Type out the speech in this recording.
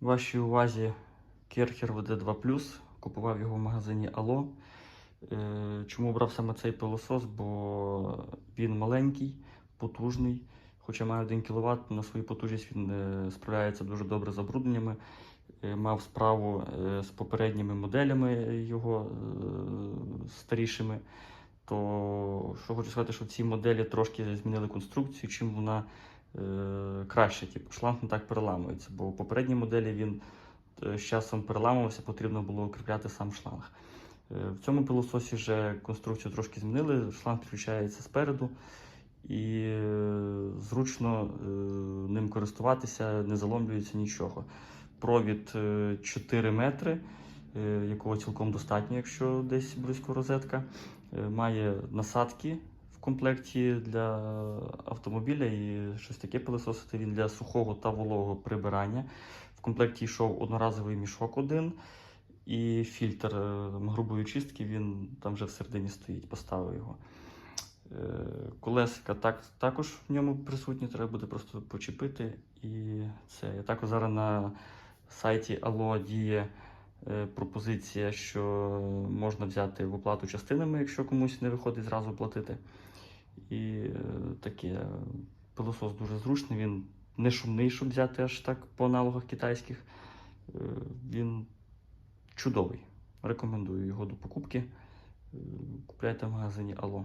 Вашій увазі Керхер VD2 Купував його в магазині Ало. Е, Чому обрав саме цей пилосос? Бо він маленький, потужний. Хоча має 1 кВт, на свою потужність він е, справляється дуже добре з забрудненнями. Е, Мав справу з попередніми моделями його старішими. То що хочу сказати, що в цій моделі трошки змінили конструкцію, чим вона краще. Типу, шланг не так переламується, бо у попередній моделі він е, з часом переламувався, потрібно було укріпляти сам шланг. Е, В цьому пилососі вже конструкцію трошки змінили, шланг підключається спереду і е, зручно е, ним користуватися, не заломлюється нічого. Провід е, 4 метри, е, якого цілком достатньо, якщо десь близько розетка. Е, Має насадки в комплекті для автомобіля і щось таке пилососити він для сухого та вологого прибирання. В комплекті йшов одноразовий мішок один і фільтр е, грубої чистки, він там вже всередині стоїть, поставив його. Е, Колесика так, також в ньому присутні, треба буде просто почепити. І це. Я також зараз на сайті Allo діє пропозиція, що можна взяти в оплату частинами, якщо комусь не виходить зразу платити. І е, таке пилосос дуже зручний, він не шумний, щоб взяти аж так по аналогах китайських. Е, Він чудовий. Рекомендую його до покупки. Е, Купляйте в магазині Allo.